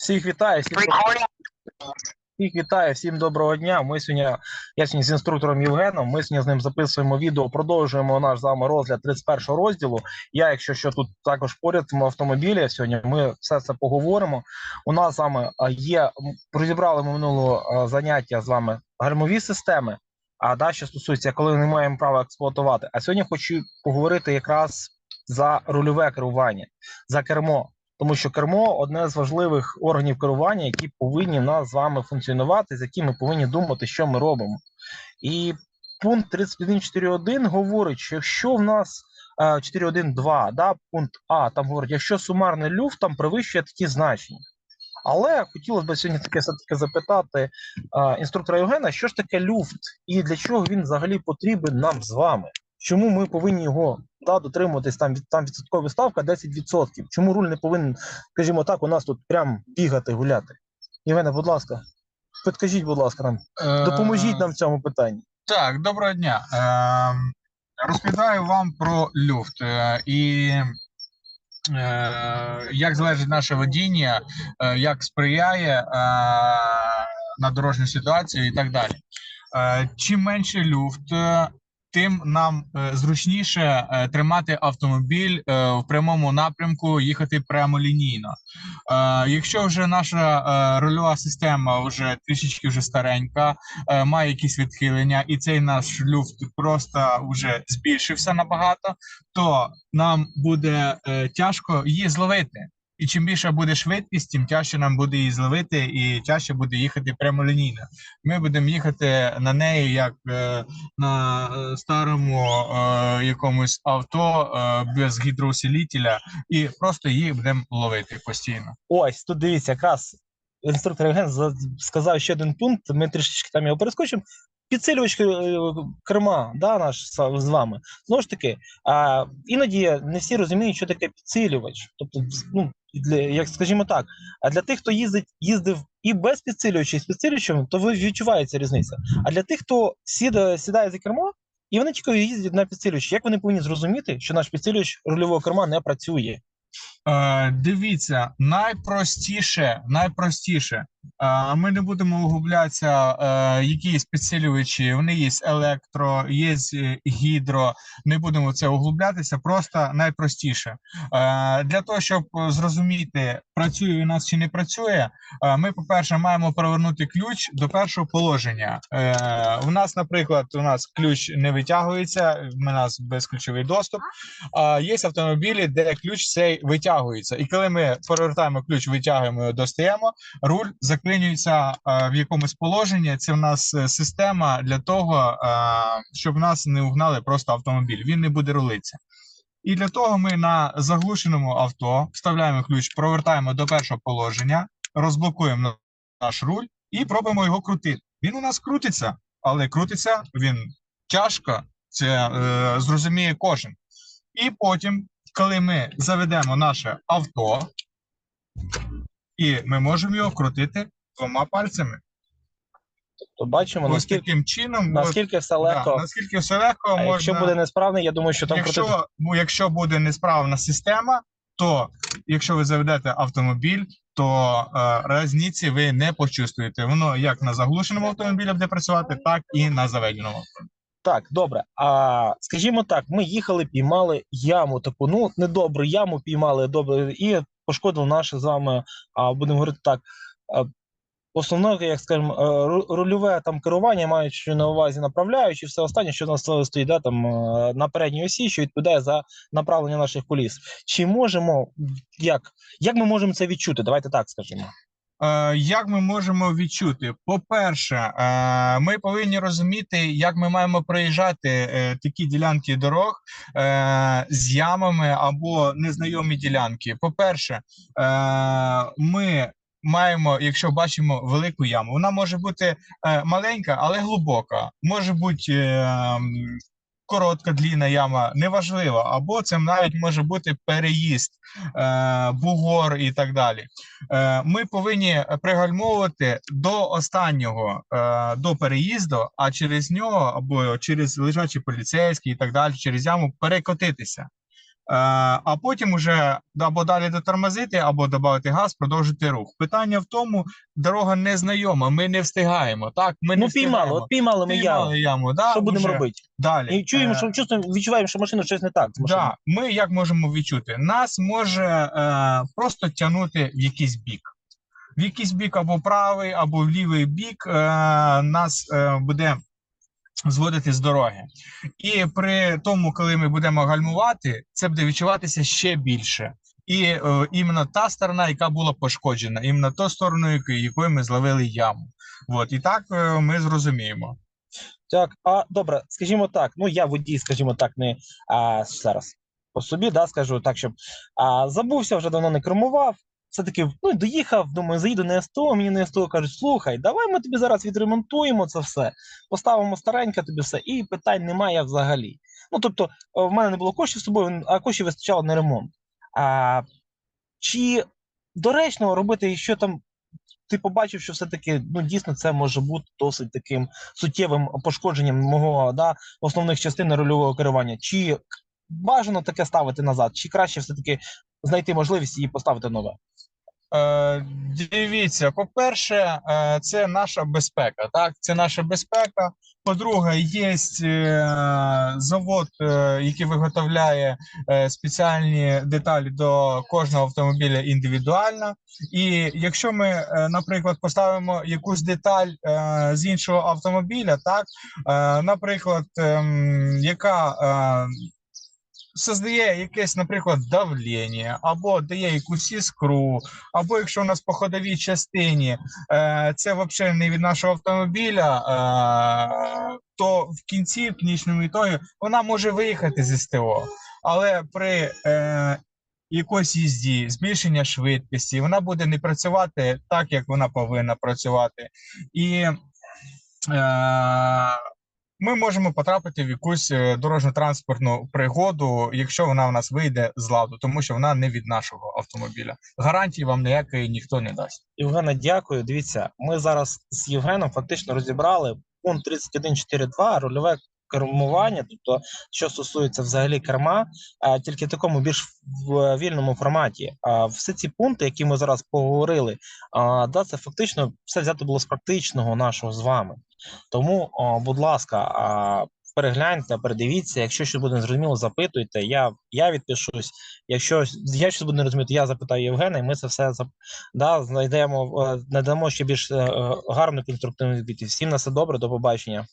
Всіх вітаю, всіх, всіх вітаю, всім доброго дня. Ми сьогодні, я сьогодні з інструктором Євгеном. Ми сьогодні з ним записуємо відео, продовжуємо наш з вами розгляд 31 розділу. Я, якщо що тут також поряд в автомобілі, сьогодні ми все це поговоримо. У нас з вами є розібрали ми минулого заняття з вами гальмові системи. А далі що стосується, коли не маємо права експлуатувати. А сьогодні хочу поговорити якраз за рульове керування, за кермо. Тому що кермо одне з важливих органів керування, які повинні в нас з вами функціонувати, з якими ми повинні думати, що ми робимо. І пункт 31.4.1 говорить, що якщо в нас е, 4.1.2, да, пункт А, там говорить, якщо сумарний люфт там перевищує такі значення. Але хотілося б сьогодні таке все-таки запитати е, інструктора Євгена, що ж таке люфт і для чого він взагалі потрібен нам з вами? Чому ми повинні його да, дотримуватись там від там відсоткова ставка 10%? Чому руль не повинен, скажімо так, у нас тут прям бігати, гуляти? Євгене, будь ласка, підкажіть, будь ласка, нам, допоможіть нам в цьому питанні. Так, доброго дня. Е, розповідаю вам про люфт е, і е, як залежить наше водіння, е, як сприяє е, на дорожню ситуацію і так далі. Е, чим менше люфт, е, тим нам е, зручніше е, тримати автомобіль е, в прямому напрямку, їхати прямолінійно. Якщо вже наша рульова система вже трішечки вже старенька, має якісь відхилення, і цей наш люфт просто вже збільшився набагато, то нам буде тяжко її зловити. І чим більша буде швидкість, тим тяжче нам буде її зловити, і тяжче буде їхати прямолінійно. Ми будемо їхати на неї як е, на е, старому е, якомусь авто е, без гідроусилителя, і просто її будемо ловити постійно. Ось тут дивіться, якраз інструктор Євген за- сказав ще один пункт. Ми трішечки там його перескочимо. Підсилювач е, керма, да, наш з вами. Знову ж таки, а, іноді не всі розуміють, що таке підсилювач. Тобто, ну, для, як скажімо так, а для тих, хто їздить, їздив і без підсилювача, і з підсилювачем, то ви відчувається різниця. А для тих, хто сідає, сідає за кермо, і вони тільки їздять на підсилювачі, як вони повинні зрозуміти, що наш підсилювач рульового керма не працює? Е, дивіться, найпростіше, найпростіше. Е, ми не будемо углублятися, е, якісь підсилювачі. Вони є електро, є е, гідро. Не будемо це углублятися. Просто найпростіше. Е, для того, щоб зрозуміти, працює у нас чи не працює, е, ми, по-перше, маємо повернути ключ до першого положення. Е, у нас, наприклад, у нас ключ не витягується, у нас безключовий доступ. А є автомобілі, де ключ цей витягується. І коли ми повертаємо ключ, витягуємо його, достаємо, руль заклинюється в якомусь положенні. Це в нас е, система для того, щоб нас не угнали просто автомобіль. Він не буде рулитися. І для того ми на заглушеному авто вставляємо ключ, провертаємо до першого положення, розблокуємо наш руль і пробуємо його крутити. Він у нас крутиться, але крутиться він тяжко. Це е, зрозуміє кожен. І потім, коли ми заведемо наше авто, і ми можемо його крутити двома пальцями. То бачимо, Ось наскільки, таким чином, наскільки все да, легко. наскільки все легко, А можна. якщо буде несправний, я думаю, що там якщо, крутити. ну, якщо буде несправна система, то якщо ви заведете автомобіль, то е, різниці ви не почувствуєте. Воно як на заглушеному автомобілі буде працювати, так і на заведеному автомобілі. Так, добре. А скажімо так, ми їхали, піймали яму, таку, ну, недобру яму піймали добре, і пошкодили наше з вами, а, будемо говорити так. Основне, як скажемо, е, рульове там керування, маючи на увазі направляючи, все останнє, що у нас стоїть да, там, е, на передній осі, що відповідає за направлення наших коліс. Чи можемо, як, як ми можемо це відчути? Давайте так скажемо. Е, Як ми можемо відчути? По-перше, е, ми повинні розуміти, як ми маємо проїжджати е, такі ділянки дорог з ямами або незнайомі ділянки. По-перше, ми маємо, якщо бачимо велику яму, вона може бути маленька, але глибока. Може бути коротка длінна яма, неважливо, або це навіть може бути переїзд, е, бугор і так далі. Е, ми повинні пригальмовувати до останнього е, до переїзду, а через нього або через лежачий поліцейський і так далі, через яму перекотитися. А потім уже або далі дотормозити, або додати газ, продовжити рух. Питання в тому, дорога незнайома, ми не встигаємо. Так, ми не Ну, піймали, от піймали ми яму. Яму, да, Що будемо уже. робити? Далі. І чуємо, Е, що чувствуємо, відчуваємо, що машина щось не так. з. Да, ми як можемо відчути? Нас може е, просто тягнути в якийсь бік. В якийсь бік або правий, або в лівий бік е, нас е, буде зводити з дороги. І при тому, коли ми будемо гальмувати, це буде відчуватися ще більше. І е, іменно та сторона, яка була пошкоджена, іменно та сторону, якою ми зловили яму. От, і так е, ми зрозуміємо. Так, а добре, скажімо так. Ну я водій, скажімо так, не а, зараз по собі, да, скажу так, щоб а, забувся, вже давно не кермував. Все-таки ну, доїхав, думаю, заїду на СТО, мені на СТО кажуть, слухай, давай ми тобі зараз відремонтуємо це все, поставимо стареньке тобі все, і питань немає взагалі. Ну тобто, в мене не було коштів з собою, а коштів вистачало на ремонт. А, чи доречно робити, що там ти побачив, що все-таки ну, дійсно це може бути досить таким суттєвим пошкодженням мого да, основних частин рульового керування. Чи бажано таке ставити назад, чи краще все-таки знайти можливість і поставити нове? Е, дивіться, по-перше, е, це наша безпека. Так, це наша безпека. По-друге, є е, завод, який виготовляє спеціальні деталі до кожного автомобіля індивідуально. І якщо ми, наприклад, поставимо якусь деталь з іншого автомобіля, так, наприклад, ем, яка создає якесь, наприклад, давлення, або дає якусь іскру, або якщо у нас по ходовій частині е, це взагалі не від нашого автомобіля, е, то в кінці, в кінечному ітогі, вона може виїхати з СТО. Але при е, якоїсь їзді, збільшення швидкості, вона буде не працювати так, як вона повинна працювати. І е, ми можемо потрапити в якусь е, дорожньо-транспортну пригоду, якщо вона в нас вийде з ладу, тому що вона не від нашого автомобіля. Гарантії вам ніякої ніхто не дасть. Євгена, дякую. Дивіться, ми зараз з Євгеном фактично розібрали пункт 31.4.2 рульове кермування, тобто що стосується взагалі керма, а тільки в такому більш вільному форматі. А всі ці пункти, які ми зараз поговорили, да, це фактично все взято було з практичного нашого з вами. Тому, будь ласка, перегляньте, передивіться. Якщо щось буде незрозуміло, запитуйте. Я, я відпишусь. Якщо я щось буду не розуміти, я запитаю Євгена, і ми це все да, знайдемо, надамо ще більш е, е, гарну конструктивну відповідь. Всім на все добре, до побачення.